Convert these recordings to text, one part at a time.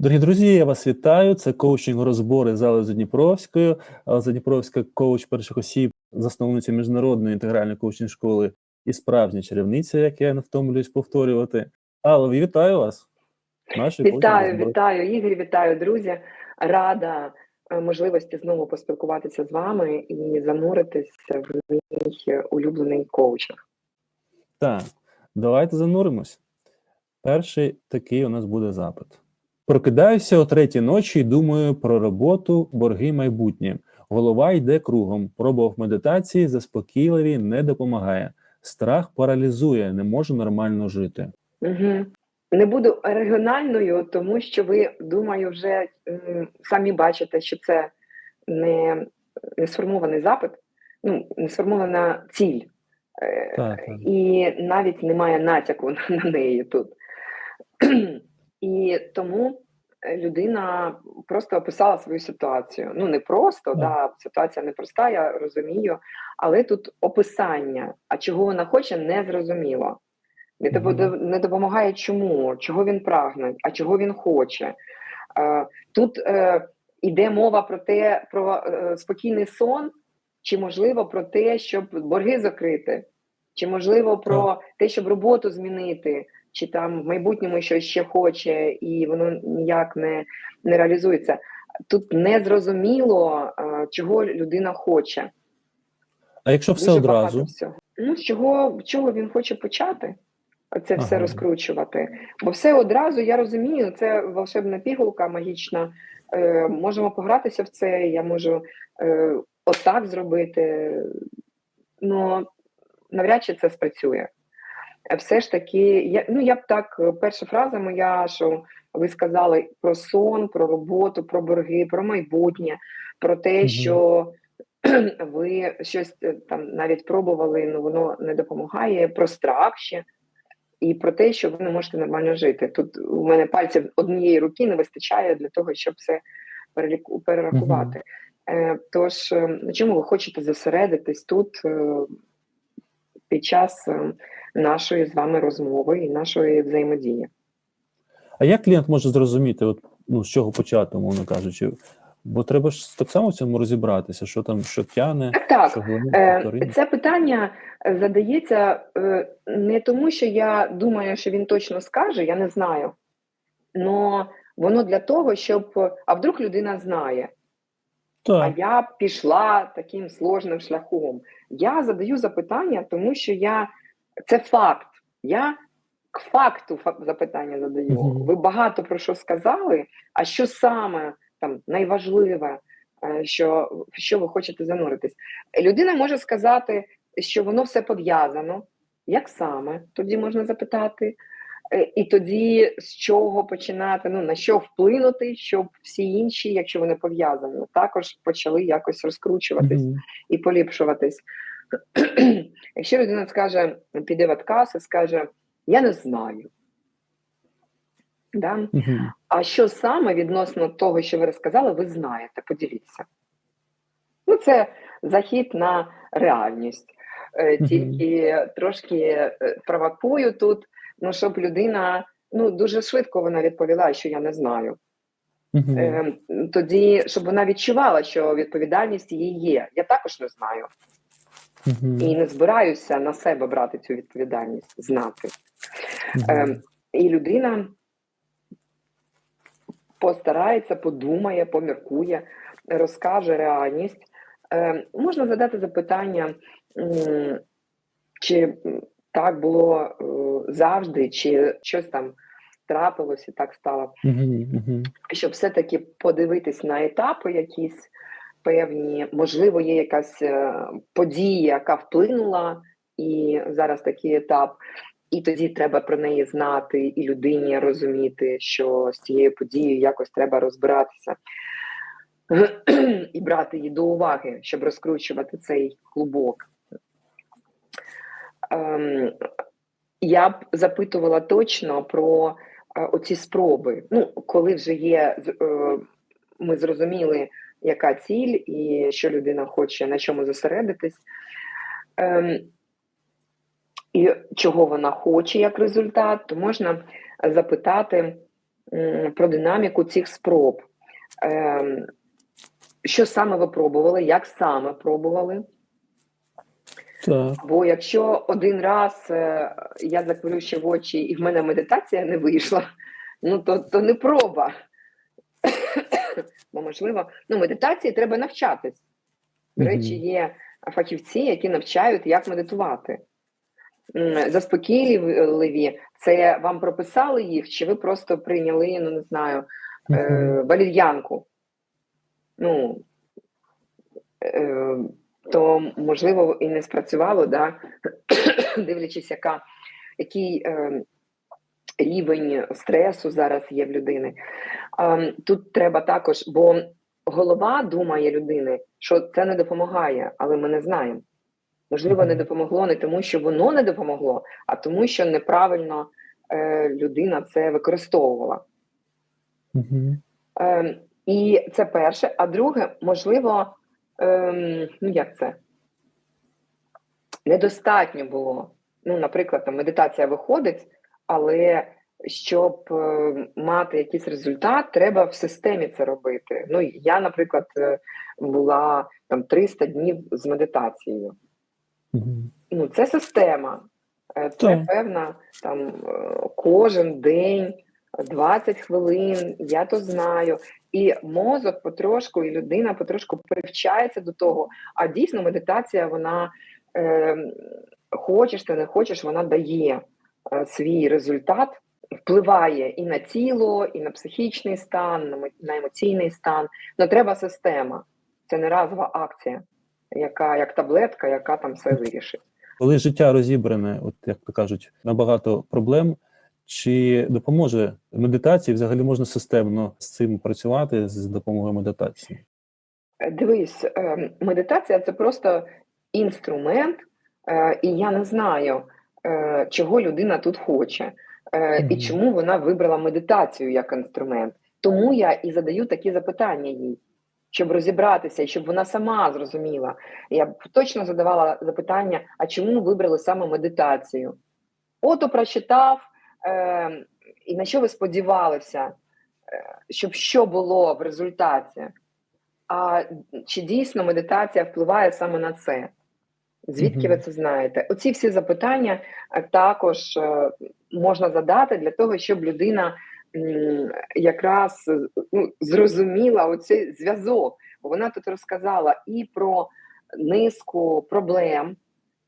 Дорогі друзі, я вас вітаю. Це коучинг розбори зали з Дніпровською. Задніпровська коуч перших осіб, засновниця міжнародної інтегральної коучинг школи і справжня чарівниця, як я не втомлююсь повторювати. Алло, вітаю вас. Наші вітаю, вітаю, Ігор, вітаю, друзі. Рада е, можливості знову поспілкуватися з вами і зануритися в мій улюблений коучинг. Так, давайте зануримось. Перший такий у нас буде запит. Прокидаюся о третій ночі і думаю про роботу, борги майбутнє. Голова йде кругом. Пробував медитації, заспокійливі, не допомагає. Страх паралізує, не можу нормально жити. Угу. Не буду регіональною, тому що ви думаю, вже м, самі бачите, що це не, не сформований запит, ну не сформована ціль, Е, так, так. і навіть немає натяку на неї тут. І тому людина просто описала свою ситуацію. Ну не просто, yeah. да, ситуація непроста, я розумію, але тут описання, а чого вона хоче, не зрозуміло. Не, mm -hmm. не допомагає чому, чого він прагне, а чого він хоче. Е, тут е, йде мова про те, про е, спокійний сон, чи можливо про те, щоб борги закрити, чи можливо про те, щоб роботу змінити чи там в майбутньому щось ще хоче, і воно ніяк не не реалізується. Тут не зрозуміло, чого людина хоче. А якщо все Дуже одразу? Всього. Ну, з чого, чого він хоче почати? Це ага. все розкручувати. Бо все одразу, я розумію, це волшебна пігулка магічна. Е, Можемо погратися в це, я можу е, отак зробити. Ну навряд чи це спрацює все ж таки, я ну я б так, перша фраза моя, що ви сказали про сон, про роботу, про борги, про майбутнє, про те, угу. що ви щось е, там навіть пробували, ну воно не допомагає, про страх ще. І про те, що ви не можете нормально жити. Тут у мене пальців однієї руки не вистачає для того, щоб все перерахувати. Е, тож, е, на чому ви хочете зосередитись тут під час нашої з вами розмови і нашої взаємодії. А як клієнт може зрозуміти, от, ну, з чого почати, мовно кажучи? Бо треба ж так само в цьому розібратися, що там що тяне, так, що е, це питання е, задається е, не тому, що я думаю, що він точно скаже, я не знаю. Но воно для того, щоб а вдруг людина знає, так. а я пішла таким сложним шляхом. Я задаю запитання, тому що я це факт. Я к факту запитання задаю. Ви багато про що сказали, а що саме там найважливе, е, що в що ви хочете зануритись? Людина може сказати, що воно все пов'язано. Як саме? Тоді можна запитати. Е, і тоді з чого починати, ну на що вплинути, щоб всі інші, якщо вони пов'язані, також почали якось розкручуватись mm -hmm. і поліпшуватись. Якщо людина скаже, піде в отказ і скаже, я не знаю. Да? Угу. А що саме відносно того, що ви розказали, ви знаєте, поділіться. Ну, це захід на реальність. Угу. Тільки трошки е, провокую тут, ну, щоб людина ну, дуже швидко вона відповіла, що я не знаю. Угу. Е, Тоді, щоб вона відчувала, що відповідальність її є. Я також не знаю. Угу. І не збираюся на себе брати цю відповідальність, знати. Угу. Е, І людина постарається, подумає, поміркує, розкаже реальність. Е, Можна задати запитання, чи так було е, завжди, чи щось там трапилось і так стало. Угу, угу. Щоб все-таки подивитись на етапи якісь певні, можливо, є якась е, подія, яка вплинула, і зараз такий етап. І тоді треба про неї знати, і людині розуміти, що з цією подією якось треба розбиратися і брати її до уваги, щоб розкручувати цей клубок. Ем, я б запитувала точно про е, оці спроби. Ну, коли вже є, е, ми зрозуміли яка ціль і що людина хоче на чому зосередитись, ем, і чого вона хоче як результат, то можна запитати, про динаміку цих спроб. Ем, Що саме ви пробували, як саме пробували? Так. Бо якщо один раз е, я заплющив очі і в мене медитація не вийшла, ну то, то не проба. Бо можливо, ну медитації треба навчатись. До речі, є фахівці, які навчають, як медитувати. Заспокійливі, це вам прописали їх, чи ви просто прийняли, ну не знаю, е, валір'янку. Ну, е, то можливо і не спрацювало, да? дивлячись, яка, який е, рівень стресу зараз є в людини. Ем, Тут треба також, бо голова думає людини, що це не допомагає, але ми не знаємо. Можливо, не допомогло не тому, що воно не допомогло, а тому, що неправильно е, людина це використовувала. Мгм. Ем, і це перше. А друге, можливо, ем, ну як це? Недостатньо було. Ну, наприклад, там медитація виходить, але щоб е, мати якийсь результат, треба в системі це робити. Ну, я, наприклад, е, була там 300 днів з медитацією. Ну, це система. Е, Це певна там кожен день 20 хвилин, я то знаю. І мозок потрошку, і людина потрошку привчається до того. А дійсно медитація, вона е, хочеш ти не хочеш, вона дає свій результат, впливає і на тіло, і на психічний стан, на емо- емоційний стан. Но треба система. Це не разова акція, яка як таблетка, яка там все вирішить. Коли життя розібране, от як то кажуть, на багато проблем, чи допоможе медитація? Взагалі можна системно з цим працювати з допомогою медитації? Дивись, е, медитація це просто інструмент, е, і я не знаю, е, чого людина тут хоче, е, і чому вона вибрала медитацію як інструмент. Тому я і задаю такі запитання їй, щоб розібратися, і щоб вона сама зрозуміла. Я б точно задавала запитання: а чому вибрали саме медитацію? Ото прочитав, е, і на що ви сподівалися, е, щоб що було в результаті? А чи дійсно медитація впливає саме на це? Звідки ви це знаєте? Оці всі запитання е, також е, можна задати для того, щоб людина якраз е, ну, зрозуміла оцей зв'язок. Бо вона тут розказала і про низку проблем,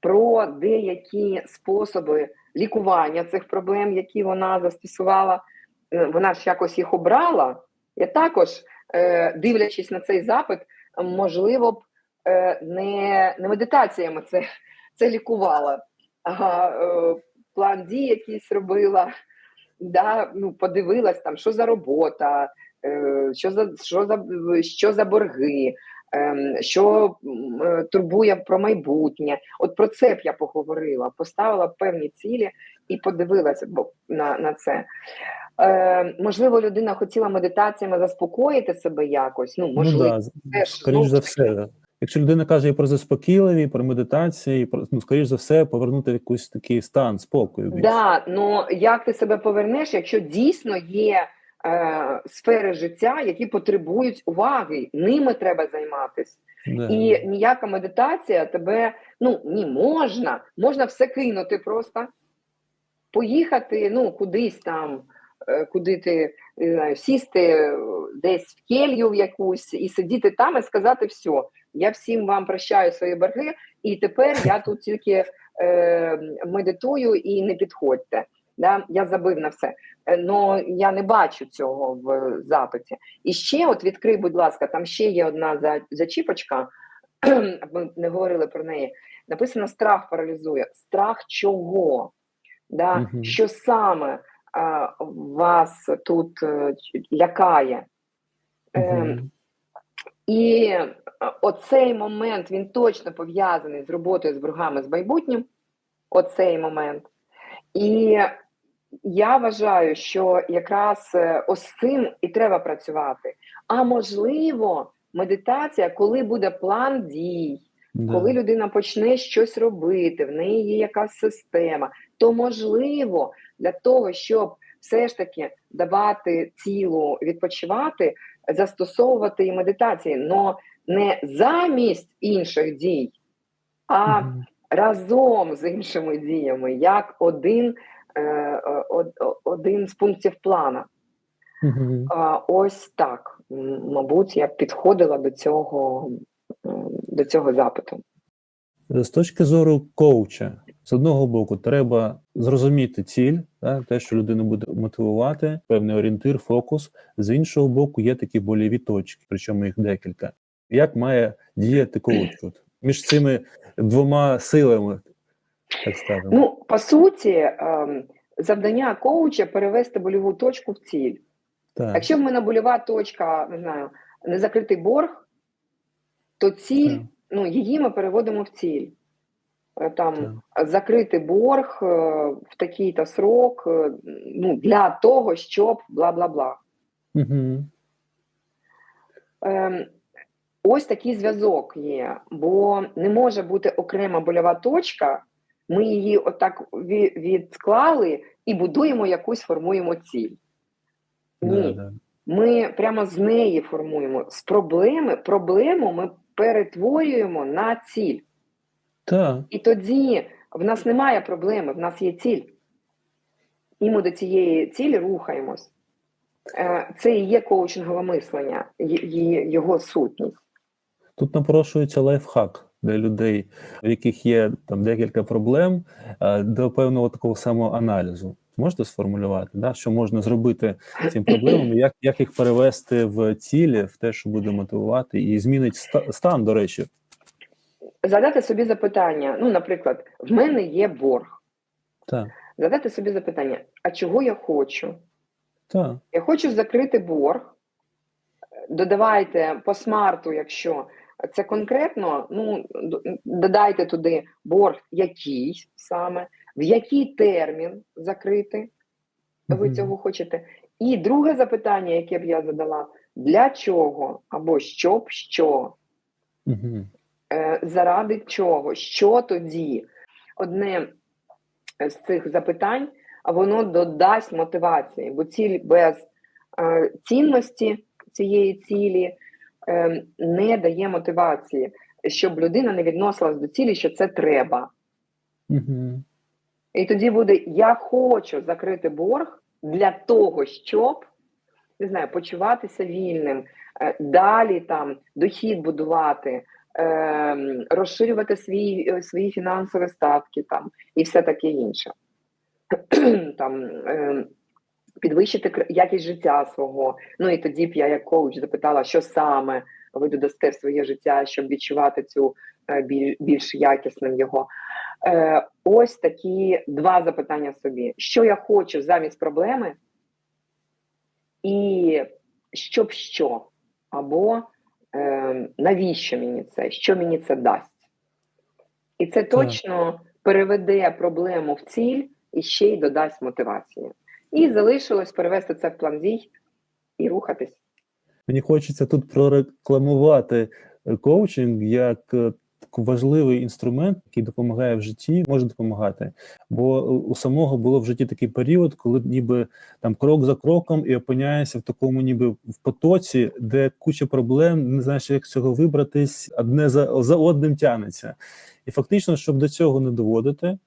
про деякі способи лікування цих проблем, які вона застосувала. Вона ж якось їх обрала. Я також, дивлячись на цей запит, можливо б не, не медитаціями це, це лікувала, а е, план дій якийсь робила, да, ну, подивилась там, що за робота, е, що, за, що, за, що за борги, ем, що е, турбує про майбутнє. От про це б я поговорила, поставила певні цілі і подивилася на, на це. Е, можливо, людина хотіла медитаціями заспокоїти себе якось. Ну, можливо, ну, да, теж, скоріш ну, за все. Якщо людина каже і про заспокійливі, і про медитації, і про ну, скоріш за все, повернути в якийсь такий стан спокою. більш. Да, ну як ти себе повернеш, якщо дійсно є е, сфери життя, які потребують уваги, ними треба займатися. Да. І ніяка медитація тебе ну ні можна, можна все кинути просто, поїхати ну кудись там, е, куди ти не знаю, сісти десь в келью в якусь і сидіти там і сказати все, я всім вам прощаю свої борги, і тепер я тут тільки е, медитую і не підходьте. Да? Я забив на все. Е, Но я не бачу цього в запиті. І ще, от відкрий, будь ласка, там ще є одна зачіпочка, ми не говорили про неї. Написано: страх паралізує. Страх чого? Да? Мгм. Що саме а, вас тут е, лякає? Мгм. і е, оцей момент він точно пов'язаний з роботою з боргами з майбутнім. Оцей момент. І я вважаю, що якраз е, ось з цим і треба працювати. А можливо, медитація, коли буде план дій, Да. коли людина почне щось робити, в неї є якась система, то можливо для того, щоб все ж таки давати тілу відпочивати, застосовувати і медитації, але не замість інших дій, а разом з іншими діями, як один, е, один з пунктів плана. А, ось так. Мабуть, я б підходила до цього, до цього запиту. З точки зору коуча, з одного боку, треба зрозуміти ціль, да, те, що людину буде мотивувати, певний орієнтир, фокус. З іншого боку, є такі боліві точки, причому їх декілька. Як має діяти коуч тут? між цими двома силами, так скажемо? Ну, по суті, ем, завдання коуча перевести больову точку в ціль. так. Якщо в мене больова точка, не знаю, незакритий борг, то ціль, Так. ну, її ми переводимо в ціль. Е, Там закрити борг е, в такий-то срок, е, ну, для того, щоб бла бла бла. Угу. Ем, ось такий зв'язок є, бо не може бути окрема больова точка. Ми її отак ві- відклали і будуємо якусь, формуємо ціль. Ні, ми прямо з неї формуємо. З проблеми проблему ми перетворюємо на ціль. Так. І тоді в нас немає проблеми, в нас є ціль. І ми до цієї цілі рухаємось. Е, Це і є коучингове мислення, його сутність. Тут напрошується лайфхак для людей, в яких є там декілька проблем, е, до певного такого самоаналізу. Можете сформулювати, да? що можна зробити цим проблемами, як, як їх перевести в цілі, в те, що буде мотивувати, і змінить ста- стан, до речі. Задати собі запитання: ну, наприклад, в мене є борг. Так, Задати собі запитання: а чого я хочу? так. Я хочу закрити борг. Додавайте по смарту, якщо це конкретно, ну додайте туди борг якийсь саме, в який термін закрити ви цього хочете. І друге запитання, яке б я задала: для чого або щоб що, Угу. Заради чого, що тоді? Одне з цих запитань, воно додасть мотивації, бо ціль без е, цінності цієї цілі не дає мотивації, щоб людина не відносилась до цілі, що це треба. Угу. І тоді буде: я хочу закрити борг для того, щоб не знаю, почуватися вільним, е, далі там дохід будувати, е, розширювати свій, е, свої фінансові статки там і все таке інше. там, е, підвищити якість життя свого. Ну і тоді б я, як коуч, запитала, що саме ви додасте в своє життя, щоб відчувати цю е, більш якісним його. Е, ось такі два запитання собі: що я хочу замість проблеми, і щоб що, або е, навіщо мені це, що мені це дасть. І це точно переведе проблему в ціль і ще й додасть мотивації. І залишилось перевести це в план дій і рухатись. Мені хочеться тут прорекламувати коучинг як е, важливий інструмент, який допомагає в житті, може допомагати. Бо у самого було в житті такий період, коли ніби там крок за кроком і опиняєшся в такому, ніби в потоці, де куча проблем, не знаєш, як з цього вибратись, одне за, за одним тянеться. І фактично, щоб до цього не доводити.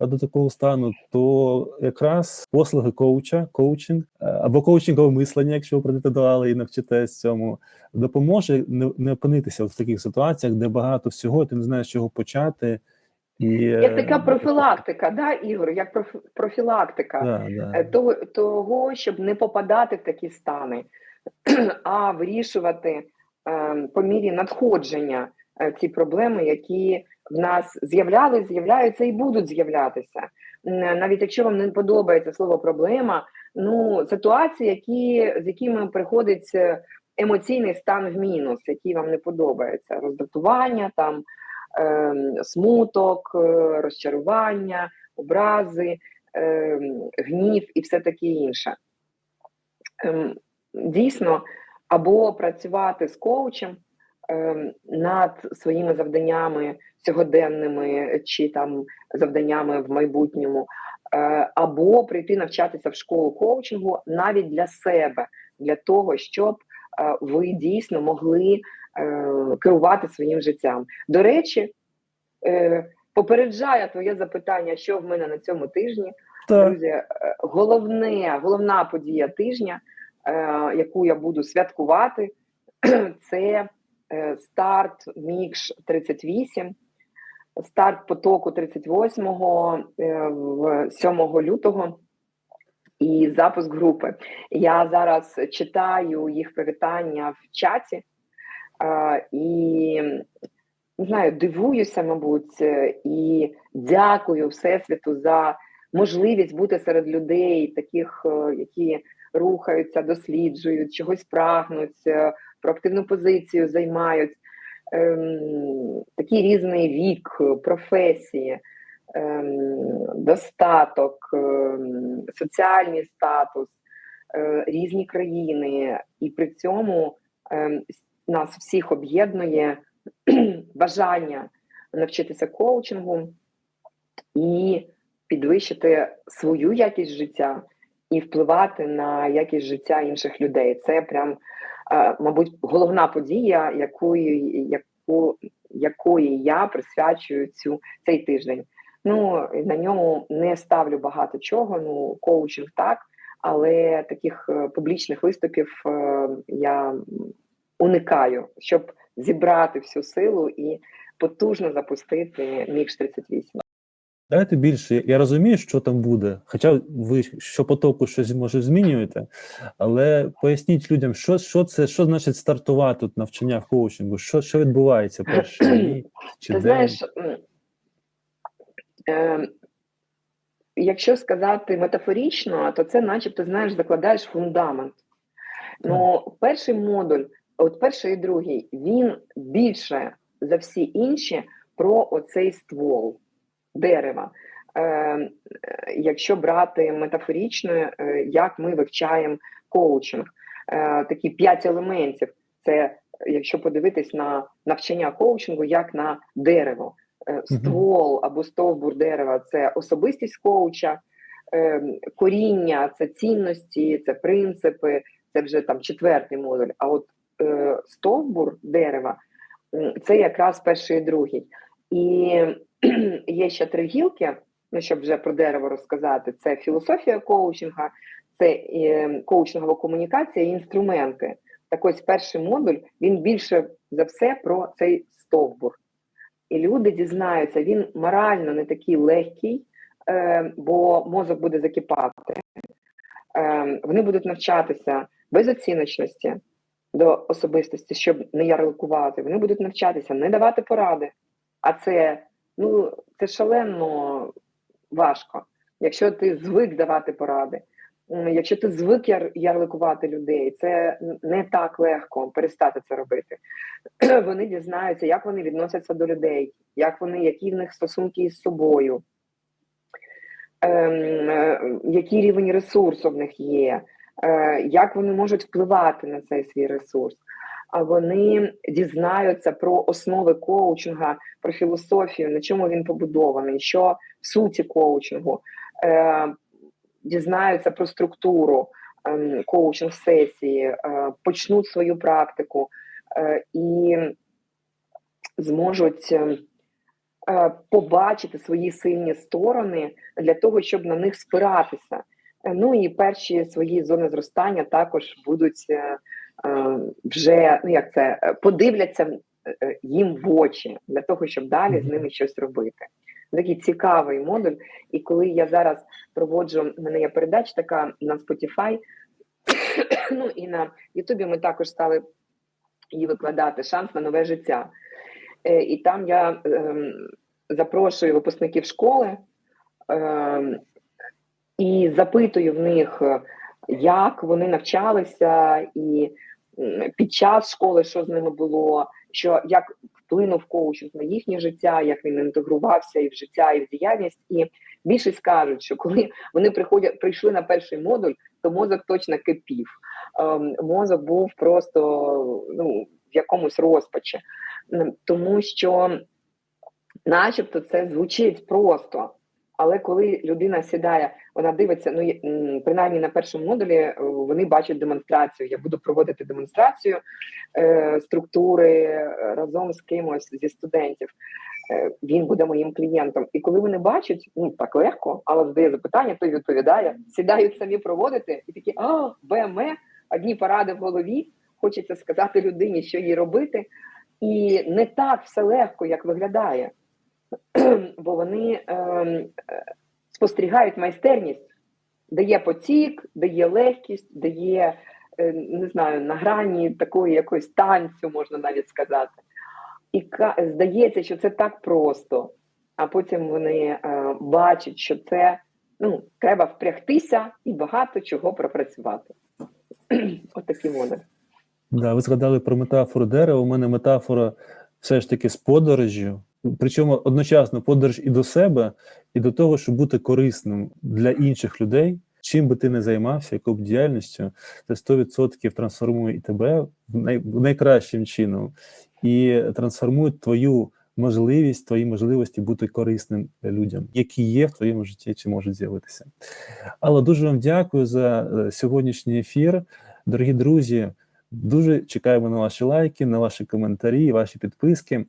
До такого стану, то якраз послуги коуча, коучинг е, або коучингове мислення, якщо ви прийдете до Али і навчитесь цьому, допоможе не, опинитися в таких ситуаціях, де багато всього, ти не знаєш, чого почати. І, Як така е, профілактика, да, Ігор, як проф- профілактика. Да, да. Е, того, того, щоб не попадати в такі стани, а вирішувати е, по мірі надходження е, ці проблеми, які в нас з'являлись, з'являються і будуть з'являтися. Навіть якщо вам не подобається слово проблема, ну ситуації, які, з якими приходить е, емоційний стан в мінус, який вам не подобається, роздратування, там е, смуток, е, розчарування, образи е, гнів і все таке інше. Ем, Дійсно, або працювати з коучем ем, над своїми завданнями сьогоденними чи там завданнями в майбутньому, е, або прийти навчатися в школу коучингу навіть для себе, для того, щоб е, ви дійсно могли е, керувати своїм життям. До речі, попереджає твоє запитання, що в мене на цьому тижні. Так. Друзі, головне, головна подія тижня, яку я буду святкувати, це старт Мікш 38, старт потоку 38-го е, 7 лютого. І запуск групи. Я зараз читаю їх привітання в чаті. Е, і не знаю, дивуюся, мабуть, е, і дякую Всесвіту за можливість бути серед людей, таких, е, які рухаються, досліджують, чогось прагнуть, е, проактивну позицію займають. Ем, Такий різний вік, професії, ем, достаток, ем, соціальний статус, е, різні країни, і при цьому ем, нас всіх об'єднує бажання навчитися коучингу і підвищити свою якість життя і впливати на якість життя інших людей. Це прям, мабуть, головна подія, якої, яку, якої я присвячую цю цей тиждень. Ну на ньому не ставлю багато чого. Ну, коучинг так, але таких е, публічних виступів е, я уникаю, щоб зібрати всю силу і потужно запустити мікс 38. Давайте більше. Я розумію, що там буде. Хоча ви щопотоку щось може змінюєте, але поясніть людям, що, що це, що значить стартувати тут навчання в коучингу, що, що відбувається перші дні чи Ти знаєш, е, якщо сказати метафорично, то це, начебто, знаєш, закладаєш фундамент. Ну, перший модуль, от перший і другий, він більше за всі інші про оцей ствол дерева. Е, якщо брати метафорично, е, як ми вивчаємо коучинг, е, такі п'ять елементів. Це якщо подивитись на навчання коучингу, як на дерево. Ствол або стовбур дерева це особистість коуча, коріння це цінності, це принципи, це вже там четвертий модуль. А от стовбур дерева це якраз перший і другий. І є ще три гілки, ну щоб вже про дерево розказати: це філософія коучинга, це е, коучингова комунікація і інструменти. Так ось перший модуль він більше за все про цей стовбур. І люди дізнаються, він морально не такий легкий, е, бо мозок буде закипати. Е, вони будуть навчатися без оціночності до особистості, щоб не ярликувати. Вони будуть навчатися не давати поради. А це ну це шалено важко. Якщо ти звик давати поради, якщо ти звик яр- ярликувати людей, це не так легко перестати це робити. Вони дізнаються, як вони відносяться до людей, як вони, які в них стосунки із собою, ем, який рівень ресурсу в них є, е, як вони можуть впливати на цей свій ресурс. Вони дізнаються про основи коучинга, про філософію, на чому він побудований, що в суті коучингу, е, дізнаються про структуру ем, коучинг сесії, е, почнуть свою практику е, і зможуть е, е, побачити свої сильні сторони для того, щоб на них спиратися. Ну і перші свої зони зростання також будуть вже ну як це е, подивляться е, їм в очі для того, щоб далі з ними щось робити. Такий цікавий модуль. І коли я зараз проводжу, в мене є передача така на Spotify, ну і на Ютубі ми також стали її викладати шанс на нове життя. Е, І там я ем, запрошую випускників школи ем, і запитую в них, е, як вони навчалися, і під час школи, що з ними було, що як вплинув коучинг на їхнє життя, як він інтегрувався і в життя, і в діяльність. І більшість кажуть, що коли вони приходять, прийшли на перший модуль, то мозок точно кипів. Ем, мозок був просто ну, в якомусь розпачі, тому що, начебто, це звучить просто. Але коли людина сідає, вона дивиться, ну принаймні на першому модулі е, вони бачать демонстрацію. Я буду проводити демонстрацію е, структури е, разом з кимось зі студентів. Е, Він буде моїм клієнтом. І коли вони бачать, ну так легко, але задає запитання, той відповідає, сідають самі проводити, і такі а БМЕ, одні поради в голові. Хочеться сказати людині, що їй робити, і не так все легко, як виглядає, бо вони е, спостерігають майстерність, де є потік, де є легкість, де є е, не знаю, на грані такої якоїсь танцю, можна навіть сказати. І здається, що це так просто, а потім вони е, бачать, що це ну, треба впрягтися і багато чого пропрацювати. Отакі моди. Да, ви згадали про метафору дерева. У мене метафора все ж таки з подорожжю. Причому одночасно подорож і до себе, і до того, щоб бути корисним для інших людей. Чим би ти не займався, якою б діяльністю, це 100% трансформує і тебе найкращим чином і трансформує твою можливість, твої можливості бути корисним людям, які є в твоєму житті чи можуть з'явитися. Але дуже вам дякую за е, сьогоднішній ефір, дорогі друзі. Дуже чекаємо на ваші лайки, на ваші коментарі, ваші підписки. Е,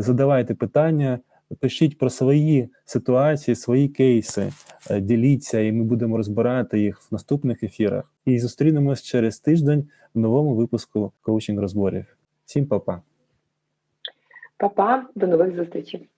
Задавайте питання, пишіть про свої ситуації, свої кейси, е, діліться, і ми будемо розбирати їх в наступних ефірах. І зустрінемось через тиждень в новому випуску коучинг розборів. Всім па-па! Па-па, до нових зустрічей.